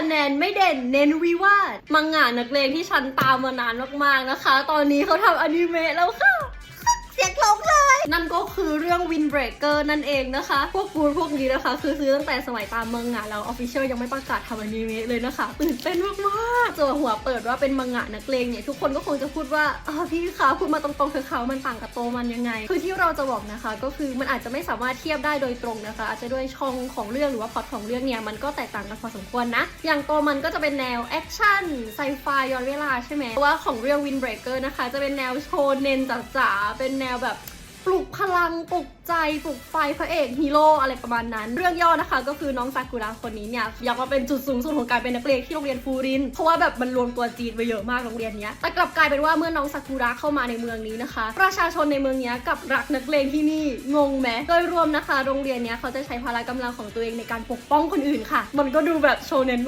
คะแนนไม่เด่นเน้นวิวาทมังงะนักเลงที่ฉันตามมานานมากๆนะคะ ตอนนี้เขาทำอนิเมะแล้วค่ะ นั่นก็คือเรื่อง Windbreaker นั่นเองนะคะ พวกกูพวกนี้นะคะ คือซื้อตั้งแต่สมัยตามเมังงะแล้ว Official ยังไม่ประกาศทำอนิเมะเลยนะคะตื่นเต้นมากๆส่วนหัวเปิดว่าเป็นมังงะนักเลงเนี่ยทุกคนก็คงจะพูดว่าพี่คะพูดมาตรงๆเถอะค่ะมันต่างกับโตมันยังไง คือที่เราจะบอกนะคะ ก็คือมันอาจจะไม่สามารถเทียบได้โดยตรงนะคะ อาจจะด้วยช่องของเรื่องหรือว่าพล็อตของเรื่องเนี่ยมันก็แตกต่างกันพอสมควรนะ อย่างโตมันก็จะเป็นแนวแอคชั่นไซไฟย้อนเวลาใช่ไหมว่าของเรื่อง Windbreaker นะคะ จะเป็นแนวโชเนนจ๋าๆเป็นแนวแบบ ปลุกพลังปลุกใจปลุกไฟพระเอกฮีโร่อะไรประมาณนั้น เรื่องย่อนะคะ ก็คือน้องซากุระคนนี้เนี่ยอยากมาเป็นจุดสูงสุดของการเป็นนักเรียนที่โรงเรียนฟูริน เพราะว่าแบบมันรวมตัวจีนไปเยอะมากโรงเรียนเนี้ยแต่กลับกลายเป็นว่าเมื่อน้องซากุระเข้ามาในเมืองนี้นะคะ ประชาชนในเมืองเนี้ยกับรักนักเลงที่นี่งงไหมโดยรวมนะคะ โรงเรียนเนี้ยเขาจะใช้พละกำลังของตัวเองในการปกป้องคนอื่นค่ะ มันก็ดูแบบโชเน้น